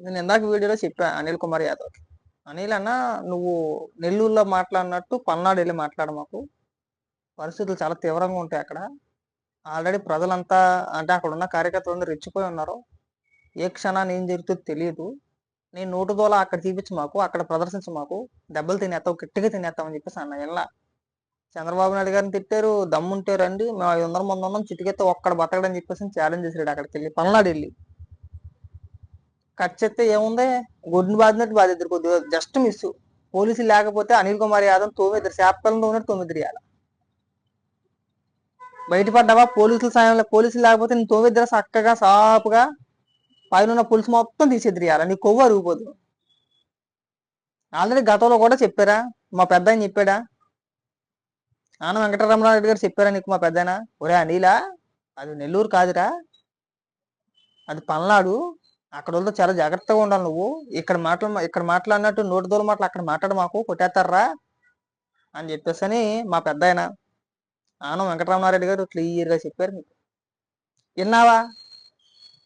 నేను ఇందాక వీడియోలో చెప్పా అనిల్ కుమార్ యాదవ్ అనిల్ అన్న నువ్వు నెల్లూరులో మాట్లాడినట్టు పల్నాడు వెళ్ళి మాట్లాడు మాకు. పరిస్థితులు చాలా తీవ్రంగా ఉంటాయి అక్కడ. ఆల్రెడీ ప్రజలంతా అంటే అక్కడ ఉన్న కార్యకర్తలు రెచ్చిపోయి ఉన్నారు. ఏ క్షణాన్ని ఏం జరుగుతుందో తెలియదు నేను నోటు దోల అక్కడ చూపించి మాకు అక్కడ ప్రదర్శించు మాకు. దెబ్బలు తినేస్తావు గట్టిగా తినేస్తామని చెప్పేసి అన్న ఇలా చంద్రబాబు నాయుడు గారిని తిట్టారు దమ్ముంటే రండి మేము ఐదు వందల మంది ఉన్నాం చిటికెత్తే ఒక్కడ బతకడని చెప్పేసి ఛాలెంజ్ చేశాడు అక్కడికి వెళ్ళి పల్నాడు వెళ్ళి కట్ చేస్తే ఏముంది? గుడ్ని బాధినట్టు బాధిద్దరు కొద్దిగా. జస్ట్ మిస్ పోలీసులు లేకపోతే అనిల్ కుమార్ యాదవ్ తొమ్మిది శాపకాలంలో ఉన్నట్టు తొమ్మిది ఇవ్వాలి బయటపడ్డావా? పోలీసుల సాయంలో పోలీసులు లేకపోతే నేను తోమిద్దర? చక్కగా సాపుగా పైన ఉన్న పులుసు మొత్తం తీసేదిరియాల నీ కొవ్వు అరిగిపోదు. ఆల్రెడీ గతంలో కూడా చెప్పారా? మా పెద్ద ఆయన చెప్పాడా? ఆన వెంకటరమణారెడ్డి గారు చెప్పారా నీకు మా పెద్దనా ఒరే అనిలా అది నెల్లూరు కాదురా. అది పల్నాడు. అక్కడ వాళ్ళతో చాలా జాగ్రత్తగా ఉండాలి నువ్వు. ఇక్కడ మాటలు ఇక్కడ మాట్లాడినట్టు నోటి దూరం మాటలు అక్కడ మాట్లాడు మాకు కొట్టేస్తారా? అని చెప్పేసి అని మా పెద్ద ఆయన ఆనం వెంకటరామారెడ్డి గారు క్లియర్గా చెప్పారు మీకు. విన్నావా?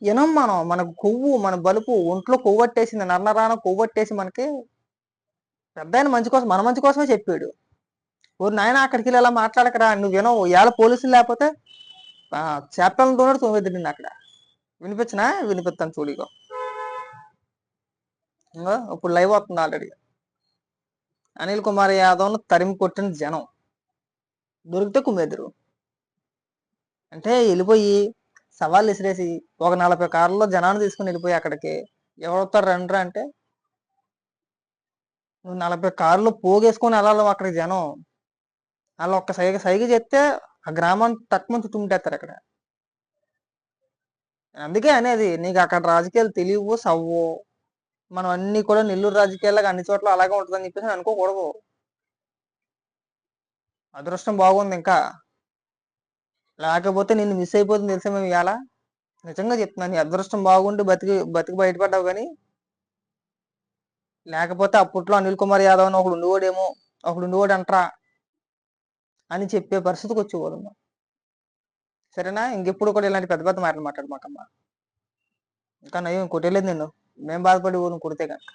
వినం మనం మనకు కొవ్వు మన బలుపు ఒంట్లో కొవ్వట్టేసింది నర్నరాన కొవ్వట్టేసి మనకి పెద్ద ఆయన మంచి కోసం మన మంచి కోసమే చెప్పాడు. ఓ నాయన అక్కడికి వెళ్ళి అలా మాట్లాడకరా నువ్వు వినవు ఇవాళ పోలీసులు లేకపోతే చేపలతో తొమ్మిది అక్కడ. వినిపించినా వినిపిస్తాను చూడిగా. ఇంకా ఇప్పుడు లైవ్ అవుతుంది ఆల్రెడీ. అనిల్ కుమార్ యాదవ్ను తరిమి కొట్టిన జనం. దొరికితే కుమ్మెదురు అంటే వెళ్ళిపోయి సవాళ్ళు విసిరేసి ఒక నలభై కార్లలో జనాన్ని తీసుకుని వెళ్ళిపోయి అక్కడికి. ఎవరొస్తారు రండ్రా అంటే? నువ్వు నలభై కార్లు పోగేసుకొని వెళ్ళాలి అక్కడికి జనం. వాళ్ళు ఒక్క సైగ సైగ చేస్తే ఆ గ్రామాన్ని తక్కువ చుట్టుముట్టేస్తారు అక్కడ. అందుకే అనేది నీకు అక్కడ రాజకీయాలు తెలియవు సవ్వు. మనం అన్ని కూడా నెల్లూరు రాజకీయాలకు అన్ని చోట్ల అలాగే ఉంటుందని చెప్పేసి అనుకోకూడదు. అదృష్టం బాగుంది ఇంకా. లేకపోతే నేను మిస్ అయిపోతుంది తెలిసే మేము ఇవాళ నిజంగా చెప్తున్నాను నీ అదృష్టం బాగుండి బతికి బతికి బయటపడ్డావు కానీ. లేకపోతే అప్పట్లో అనిల్ కుమార్ యాదవ్ అని ఒకడు ఉండేవాడేమో ఒకడు ఉండేవాడు అంటరా అని చెప్పే పరిస్థితికి వచ్చేవాడు సరేనా? ఇంకెప్పుడు కూడా ఇలాంటి పెద్ద పెద్ద మాటలు మాట్లాడమాకమ్మా. ఇంకా నయం కొట్టేలేదు నేను మేము బాధపడి ఊరిని కొడితే కనుక